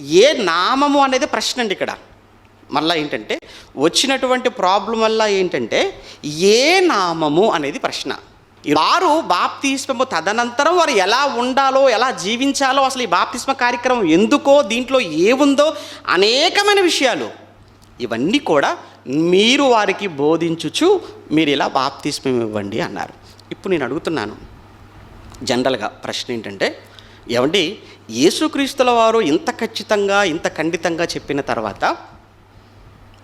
ఏ నామము అనేది ప్రశ్న అండి ఇక్కడ. మళ్ళీ ఏంటంటే వచ్చినటువంటి ప్రాబ్లం వల్ల ఏంటంటే ఏ నామము అనేది ప్రశ్న. వారు బాప్తిస్మము తదనంతరం వారు ఎలా ఉండాలో ఎలా జీవించాలో అసలు ఈ బాప్తిస్మ కార్యక్రమం ఎందుకో దీంట్లో ఏముందో అనేకమైన విషయాలు. ఇవన్నీ కూడా మీరు వారికి బోధించుచు మీరు ఇలా బాప్తిస్మం ఇవ్వండి అన్నారు. ఇప్పుడు నేను అడుగుతున్నాను. జనరల్గా ప్రశ్న ఏంటంటే ఏమండి? యేసుక్రీస్తుల వారు ఇంత ఖచ్చితంగా ఇంత ఖండితంగా చెప్పిన తర్వాత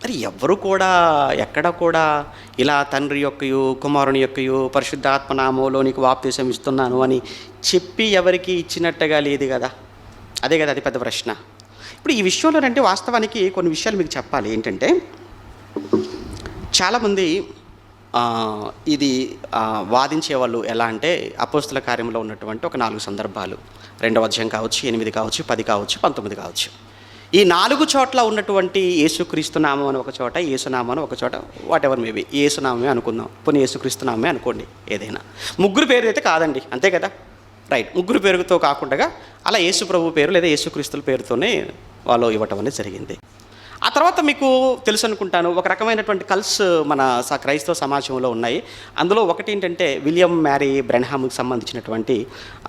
మరి ఎవ్వరు కూడా ఎక్కడ కూడా ఇలా తండ్రి యొక్కయు కుమారుని యొక్కయు పరిశుద్ధాత్మనామంలో నీకు వాప్తీసం ఇస్తున్నాను అని చెప్పి ఎవరికి ఇచ్చినట్టుగా లేదు కదా? అదే కదా అది పెద్ద ప్రశ్న. ఇప్పుడు ఈ విషయంలోనంటే వాస్తవానికి కొన్ని విషయాలు మీకు చెప్పాలి. ఏంటంటే చాలామంది ఇది వాదించే వాళ్ళు ఎలా అంటే అపోస్తుల కార్యంలో ఉన్నటువంటి ఒక నాలుగు సందర్భాలు. రెండవ అధ్యాయం కావచ్చు ఎనిమిది కావచ్చు పది కావచ్చు పంతొమ్మిది కావచ్చు. ఈ నాలుగు చోట్ల ఉన్నటువంటి యేసుక్రీస్తు నామం అని ఒక చోట యేసునామం అని ఒక చోట వాట్ ఎవర్ మేబీ యేసునామే అనుకుందాం. పోనీ యేసుక్రీస్తు నామే అనుకోండి ఏదైనా. ముగ్గురు పేరు అయితే కాదండి అంతే కదా? రైట్ ముగ్గురు పేరుతో కాకుండా అలా యేసు ప్రభు పేరు లేదా యేసుక్రీస్తుల పేరుతోనే వాళ్ళు ఇవ్వటం అనేది జరిగింది. ఆ తర్వాత మీకు తెలుసు అనుకుంటాను ఒక రకమైనటువంటి కల్స్ మన స- క్రైస్తవ సమాజంలో ఉన్నాయి. అందులో ఒకటి ఏంటంటే విలియం మ్యారీ బ్రెన్హామ్కి సంబంధించినటువంటి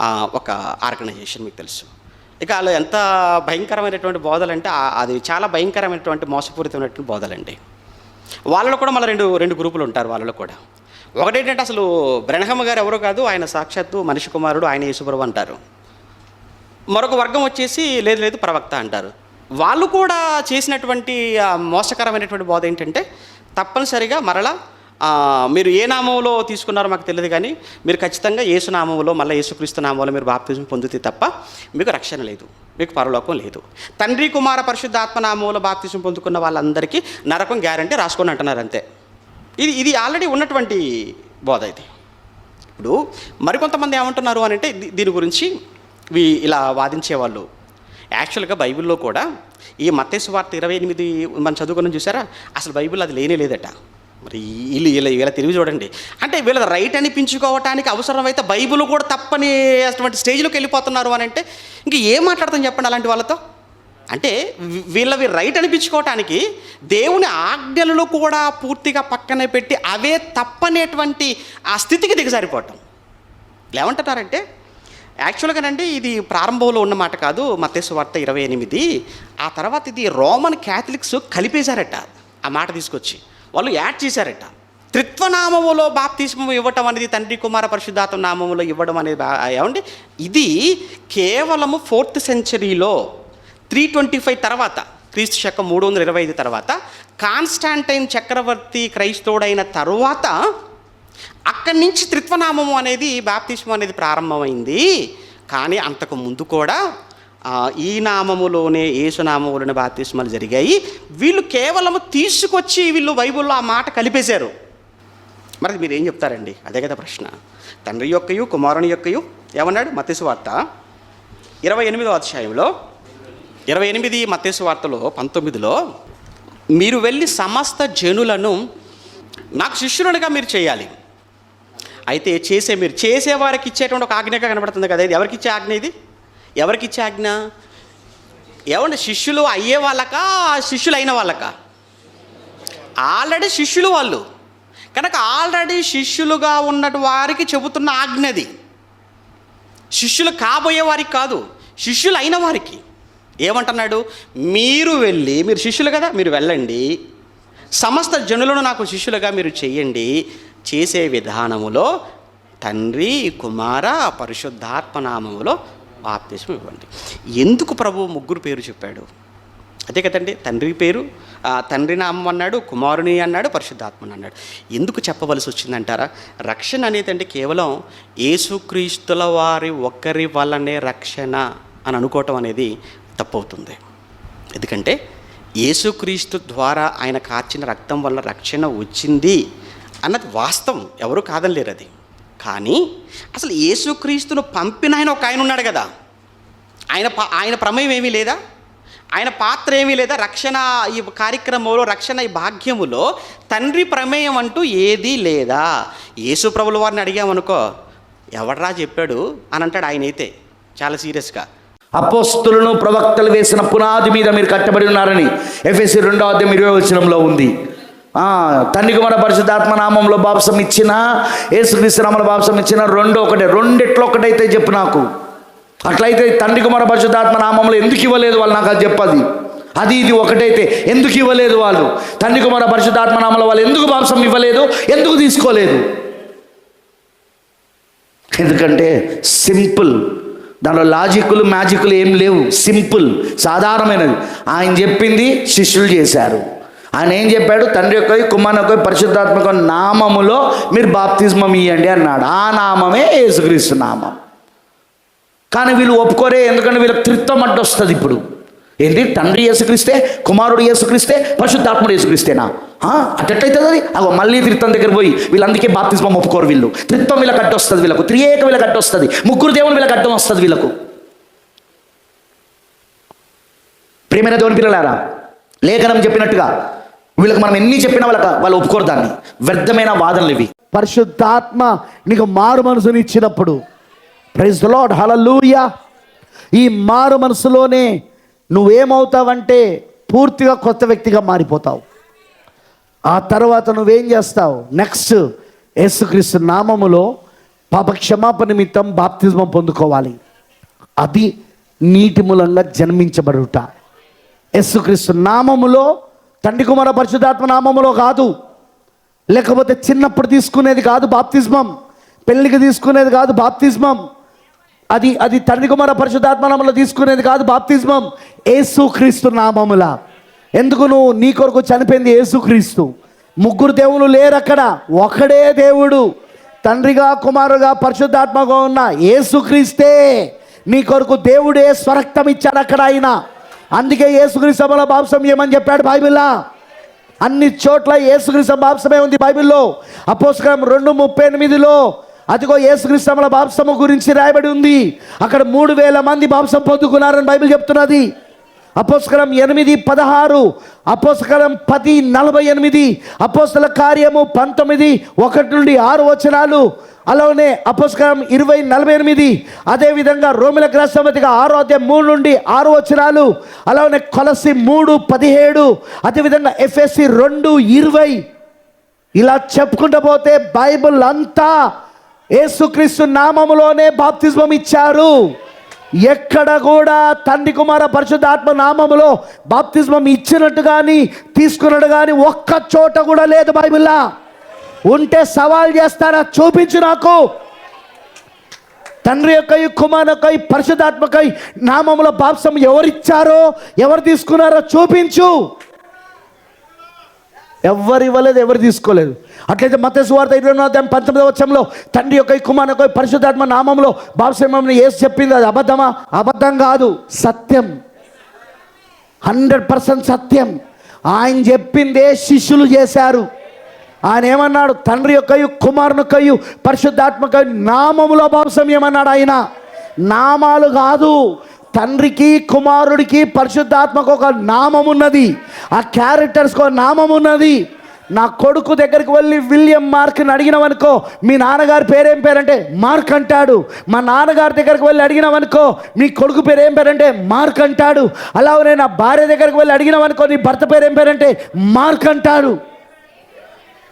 ఒక ఆర్గనైజేషన్ మీకు తెలుసు. ఇక వాళ్ళు ఎంత భయంకరమైనటువంటి బోధలంటే అంటే అది చాలా భయంకరమైనటువంటి మోసపూరితమైనటువంటి బోధలండి. వాళ్ళలో కూడా మళ్ళీ రెండు రెండు గ్రూపులు ఉంటారు వాళ్ళలో కూడా. ఒకటేంటంటే అసలు బ్రెన్హమ్ గారు ఎవరో కాదు ఆయన సాక్షాత్తు మనిషి కుమారుడు ఆయన యేసుప్రభు అంటారు. మరొక వర్గం వచ్చేసి లేదు లేదు ప్రవక్త అంటారు. వాళ్ళు కూడా చేసినటువంటి మోసకరమైనటువంటి బోధ ఏంటంటే తప్పనిసరిగా మరలా మీరు ఏ నామంలో తీసుకున్నారో మాకు తెలియదు కానీ మీరు ఖచ్చితంగా యేసు నామంలో మళ్ళీ యేసుక్రీస్తు నామంలో మీరు బాప్తిజం పొందితే తప్ప మీకు రక్షణ లేదు మీకు పరలోకం లేదు. తండ్రి కుమార పరిశుద్ధాత్మ నామంలో బాప్తిజం పొందుకున్న వాళ్ళందరికీ నరకం గ్యారంటీ రాసుకొని అంటున్నారు అంతే. ఇది ఇది ఆల్రెడీ ఉన్నటువంటి బోధ ఇది. ఇప్పుడు మరికొంతమంది ఏమంటున్నారు అని అంటే దీని గురించి వీ ఇలా వాదించేవాళ్ళు. యాక్చువల్గా బైబిల్లో కూడా ఈ మత్స్సు వార్త ఇరవై ఎనిమిది మనం చదువుకుని చూసారా? అసలు బైబిల్ అది లేనే లేదట. మరి వీళ్ళు వీళ్ళ వీళ్ళ తిరిగి చూడండి. అంటే వీళ్ళ రైట్ అనిపించుకోవటానికి అవసరమైతే బైబిల్ కూడా తప్పని అటువంటి స్టేజ్లోకి వెళ్ళిపోతున్నారు అని అంటే ఇంక ఏం మాట్లాడతాం చెప్పండి అలాంటి వాళ్ళతో? అంటే వీళ్ళవి రైట్ అనిపించుకోవటానికి దేవుని ఆజ్ఞలను కూడా పూర్తిగా పక్కనే పెట్టి అవే తప్పనేటువంటి ఆ స్థితికి దిగజారిపోవటం. ఏమంటున్నారంటే యాక్చువల్గానండి ఇది ప్రారంభంలో ఉన్న మాట కాదు మత్తేసు వార్త ఇరవై ఎనిమిది. ఆ తర్వాత ఇది రోమన్ క్యాథలిక్స్ కలిపేశారట ఆ మాట తీసుకొచ్చి. వాళ్ళు యాడ్ చేశారట. త్రిత్వనామములో బాప్తిస్మం ఇవ్వటం అనేది తండ్రి కుమార పరిశుద్ధాత్మ నామములో ఇవ్వడం అనేది ఏమండి? ఇది కేవలము ఫోర్త్ సెంచరీలో త్రీ ట్వంటీ ఫైవ్ తర్వాత క్రీస్తు శకం మూడు వందల ఇరవై ఐదు తర్వాత కాన్స్టాంటైన్ చక్రవర్తి క్రైస్తవుడైన తరువాత అక్కడి నుంచి త్రిత్వనామము అనేది బాప్తిష్మం అనేది ప్రారంభమైంది. కానీ అంతకు ముందు కూడా ఈ నామములోనే యేసునామములోనే బాప్తిష్మాలు జరిగాయి. వీళ్ళు కేవలం తీసుకొచ్చి వీళ్ళు బైబుల్లో ఆ మాట కలిపేశారు. మరి మీరు ఏం చెప్తారండి? అదే కదా ప్రశ్న. తండ్రి యొక్కయు కుమారుని యొక్కయు ఏమన్నాడు? మత్స్సు వార్త ఇరవై ఎనిమిదో అధ్యాయంలో ఇరవై ఎనిమిది మత్స్సు వార్తలో పంతొమ్మిదిలో మీరు వెళ్ళి సమస్త జనులను నాకు శిష్యులుగా మీరు చేయాలి. అయితే చేసే మీరు చేసేవారికి ఇచ్చేటువంటి ఒక ఆజ్ఞగా కనబడుతుంది కదా ఇది ఎవరికి ఇచ్చే ఆజ్ఞ ఇది? ఎవరికి ఇచ్చే ఆజ్ఞ? ఏమండి శిష్యులు అయ్యే వాళ్ళకా శిష్యులు అయిన వాళ్ళకా? ఆల్రెడీ శిష్యులు వాళ్ళు. కనుక ఆల్రెడీ శిష్యులుగా ఉన్నటు వారికి చెబుతున్న ఆజ్ఞది శిష్యులు కాబోయే వారికి కాదు శిష్యులు అయిన వారికి. ఏమంటున్నాడు? మీరు వెళ్ళి మీరు శిష్యులు కదా మీరు వెళ్ళండి. సమస్త జనులను నాకు శిష్యులుగా మీరు చెయ్యండి చేసే విధానములో తండ్రి కుమార పరిశుద్ధాత్మనామములో నామములో ఇవ్వండి. ఎందుకు ప్రభు ముగ్గురు పేరు చెప్పాడు? అదే కదండి తండ్రి పేరు తండ్రి నామం అన్నాడు కుమారుని అన్నాడు పరిశుద్ధాత్మని అన్నాడు. ఎందుకు చెప్పవలసి వచ్చిందంటారా? రక్షణ అనేది కేవలం యేసుక్రీస్తుల వారి ఒక్కరి వల్లనే రక్షణ అని అనుకోవటం అనేది తప్పవుతుంది. ఎందుకంటే యేసుక్రీస్తు ద్వారా ఆయన కార్చిన రక్తం వల్ల రక్షణ వచ్చింది. అన్నది వాస్తవం. ఎవరు కాదనలేరు అది. కానీ అసలు యేసుక్రీస్తును పంపిన ఆయన ఒక ఆయన ఉన్నాడు కదా. ఆయన ప- ఆయన ప్రమేయం ఏమీ లేదా? ఆయన పాత్ర ఏమీ లేదా? రక్షణ ఈ కార్యక్రమంలో రక్షణ ఈ భాగ్యములో తండ్రి ప్రమేయం అంటూ ఏదీ లేదా? యేసు ప్రభుల వారిని అడిగామనుకో ఎవడరా చెప్పాడు? అని అంటాడు ఆయన అయితే చాలా సీరియస్గా. అపోస్తులను ప్రవక్తలు వేసిన పునాది మీద మీరు కట్టబడి ఉన్నారని ఎఫ్ఎస్సి రెండో అధ్యాయం ఇరవై వచనంలో ఉంది. ఆ, తండ్రి కుమార పరిశుద్ధాత్మ నామంలో బాప్సం ఇచ్చిన యేసుక్రీస్తు బాప్సం ఇచ్చిన రెండో ఒకటే రెండిట్లో ఒకటైతే చెప్పు నాకు. అట్లయితే తండ్రి కుమార పరిశుద్ధాత్మ నామంలో ఎందుకు ఇవ్వలేదు వాళ్ళు నాకు అది చెప్పది? అది ఇది ఒకటైతే ఎందుకు ఇవ్వలేదు వాళ్ళు? తండ్రి కుమార పరిశుద్ధాత్మ నామంలో వాళ్ళు ఎందుకు బాప్సం ఇవ్వలేదు? ఎందుకు తీసుకోలేదు? ఎందుకంటే సింపుల్. దాంట్లో లాజిక్లు మ్యాజిక్లు ఏం లేవు. సింపుల్ సాధారణమైనది. ఆయన చెప్పింది శిష్యులు చేశారు. ఆయన ఏం చెప్పాడు? తండ్రి యొక్క కుమార్ యొక్క పరిశుద్ధాత్మక నామములో మీరు బాప్తిజమం ఇవ్వండి అన్నాడు. ఆ నామమే యేసుక్రీస్తు నామం. కానీ వీళ్ళు ఒప్పుకోరే ఎందుకంటే వీళ్ళకి త్రిత్వం అడ్డు వస్తుంది ఇప్పుడు. ఏంటి తండ్రి యేసుక్రీస్తే కుమారుడు యేసుక్రీస్తే పరిశుద్ధాత్ముడు యేసుక్రీస్తేనా? ఆ, అది అగో మళ్ళీ త్రిత్వం దగ్గర పోయి వీళ్ళందుకే బాప్తిజమం ఒప్పుకోరు వీళ్ళు. త్రిత్వం వీళ్ళకి అడ్డు వస్తుంది వీళ్ళకు. త్రియేక వీళ్ళకి అడ్డు వస్తుంది. ముగ్గురు దేవుని వీళ్ళకి అడ్డం వస్తుంది వీళ్ళకు. ప్రేమైన దేవుని పిల్లలారా లేఖనం చెప్పినట్టుగా వీళ్ళకి మనం ఎన్ని చెప్పినా వాళ్ళకి వాళ్ళు ఒప్పుకోరు దాన్ని. వ్యర్థమైన వాదనలు ఇవి. పరిశుద్ధాత్మ నీకు మారు మనసుని ఇచ్చినప్పుడు. ప్రైజ్ లాడ్ హలలుయా ఈ మారు మనసులోనే నువ్వేమవుతావంటే పూర్తిగా కొత్త వ్యక్తిగా మారిపోతావు. ఆ తర్వాత నువ్వేం చేస్తావు? నెక్స్ట్ యేసుక్రీస్తు నామములో పాప క్షమాపణ నిమిత్తం బాప్తిజమం పొందుకోవాలి. అది నీటి మూలంగా జన్మించబడుట. యేసుక్రీస్తు నామములో తండ్రి కుమార పరిశుద్ధాత్మ నామములో కాదు. లేకపోతే చిన్నప్పుడు తీసుకునేది కాదు బాప్తిజమం పెళ్ళికి తీసుకునేది కాదు బాప్తిజమం అది అది తండ్రి కుమార పరిశుద్ధాత్మ నామంలో తీసుకునేది కాదు బాప్తిజమం ఏసుక్రీస్తు నామముల. ఎందుకు నువ్వు నీ కొరకు చనిపోయింది ఏసుక్రీస్తు ముగ్గురు దేవులు లేరు అక్కడ ఒకడే దేవుడు. తండ్రిగా కుమారుగా పరిశుద్ధాత్మగా ఉన్న ఏసుక్రీస్తే నీ కొరకు దేవుడే స్వరక్తం ఇచ్చాడు అక్కడ ఆయన. అందుకే యేసుక్రీస్తు సభలో బాప్సం ఏమని చెప్పాడు బైబిల్లా? అన్ని చోట్ల యేసుక్రీస్తు బాప్సమే ఉంది బైబిల్లో. అపోస్కరం రెండు ముప్పై ఎనిమిదిలో అదిగో యేసుక్రీస్తుల బాప్సము గురించి రాయబడి ఉంది. అక్కడ మూడు వేల మంది బాప్సం పొందుకున్నారని బైబిల్ చెప్తున్నది. అపోస్కరం ఎనిమిది పదహారు అపోస్కరం పది నలభై ఎనిమిది అపోస్తల కార్యము పంతొమ్మిది ఒకటి నుండి ఆరు వచనాలు అలానే అపోస్కరం ఇరవై నలభై ఎనిమిది. అదేవిధంగా రోమిల గ్రస్తమతిగా ఆరో అధ్యాయం మూడు నుండి ఆరు వచనాలు అలానే కొలసి మూడు పదిహేడు అదేవిధంగా ఎఫ్ఎస్సి రెండు ఇరవై. ఇలా చెప్పుకుంటూ పోతే బైబిల్ అంతా యేసుక్రీస్తు నామములోనే బాప్తిజమం ఇచ్చారు. ఎక్కడ కూడా తండ్రి కుమార పరిశుద్ధాత్మ నామములో బాప్తిజమం ఇచ్చినట్టు కానీ తీసుకున్నట్టు కానీ ఒక్క చోట కూడా లేదు బైబిల్లా. ఉంటే సవాల్ చేస్తారా? చూపించు నాకు. తండ్రి యొక్క ఈ యొక్క పరిశుద్ధాత్మకై నామములో బాప్సం ఎవరిచ్చారో ఎవరు తీసుకున్నారో చూపించు. ఎవరు ఇవ్వలేదు ఎవరు తీసుకోలేదు. అట్లయితే మత సువార్త ఇరవై ఎనిమిదో వచ్చంలో తండ్రి యొక్క కుమార్ పరిశుద్ధాత్మ నామంలో బాప్సమని ఏసు చెప్పింది. అది అబద్ధమా? అబద్ధం కాదు. సత్యం. హండ్రెడ్ పర్సెంట్ సత్యం. ఆయన చెప్పిందే శిష్యులు చేశారు. ఆయన ఏమన్నాడు? తండ్రి యొక్కయు కుమారునికయు పరిశుద్ధాత్మక నామములో బాప్సం ఏమన్నాడు ఆయన? నామాలు కాదు తండ్రికి కుమారుడికి పరిశుద్ధాత్మకు ఒక నామం ఉన్నది ఆ క్యారెక్టర్స్కి ఒక నామం ఉన్నది నా కొడుకు దగ్గరికి వెళ్ళి విలియం మార్క్ని అడిగినావనుకో మీ నాన్నగారి పేరేం పేరంటే మార్క్ అంటాడు. మా నాన్నగారి దగ్గరికి వెళ్ళి అడిగినవనుకో మీ కొడుకు పేరు ఏం పేరంటే మార్క్ అంటాడు. అలాగే నా భార్య దగ్గరికి వెళ్ళి అడిగినవనుకో నీ భర్త పేరు ఏం పేరంటే మార్క్ అంటాడు.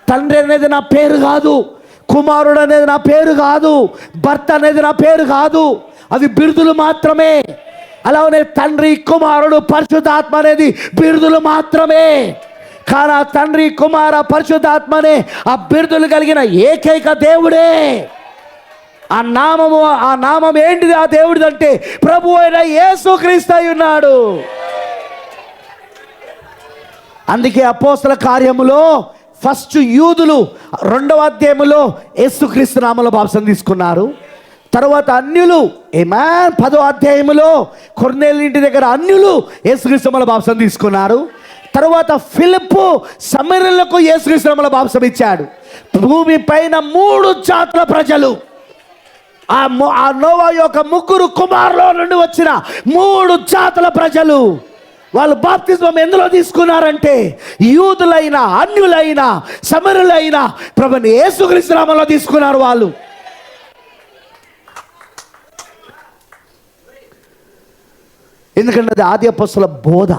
తండ్రి అనేది నా పేరు కాదు. కుమారుడు అనేది నా పేరు కాదు. భర్త అనేది నా పేరు కాదు. అవి బిరుదులు మాత్రమే. అలానే తండ్రి కుమారుడు పరిశుద్ధాత్మ అనేది బిరుదులు మాత్రమే. కానీ ఆ తండ్రి కుమార పరిశుద్ధాత్మనే ఆ బిరుదులు కలిగిన ఏకైక దేవుడే. ఆ నామము ఆ నామం ఏంటిది? ఆ దేవుడిది అంటే ప్రభు అయిన యేసుక్రీస్తు అయి ఉన్నాడు. అందుకే అపోస్తల కార్యములో ఫస్ట్ యూదులు రెండవ అధ్యాయములో యేసుక్రీస్తు నామలో బాప్సం తీసుకున్నారు. తర్వాత అన్యులు ఏమాన్? పదో అధ్యాయములో కొర్నేలు ఇంటి దగ్గర అన్యులు యేసుక్రీస్తుమల బాప్సం తీసుకున్నారు. తర్వాత ఫిలిప్పు సమరలకు యేసుక్రీస్తుమల బాప్సం ఇచ్చాడు. భూమి పైన మూడు జాతుల ప్రజలు. ఆ ఆ నోవా యొక్క ముగ్గురు కుమారుల నుండి వచ్చిన మూడు జాతుల ప్రజలు. వాళ్ళు బాప్తిజం ఎందులో తీసుకున్నారంటే యూదులైన అన్యులైన సమరులైన ప్రభుని ఏసుగ్రీశ్రామంలో తీసుకున్నారు వాళ్ళు. ఎందుకంటే అది ఆది అపస్సుల బోధ.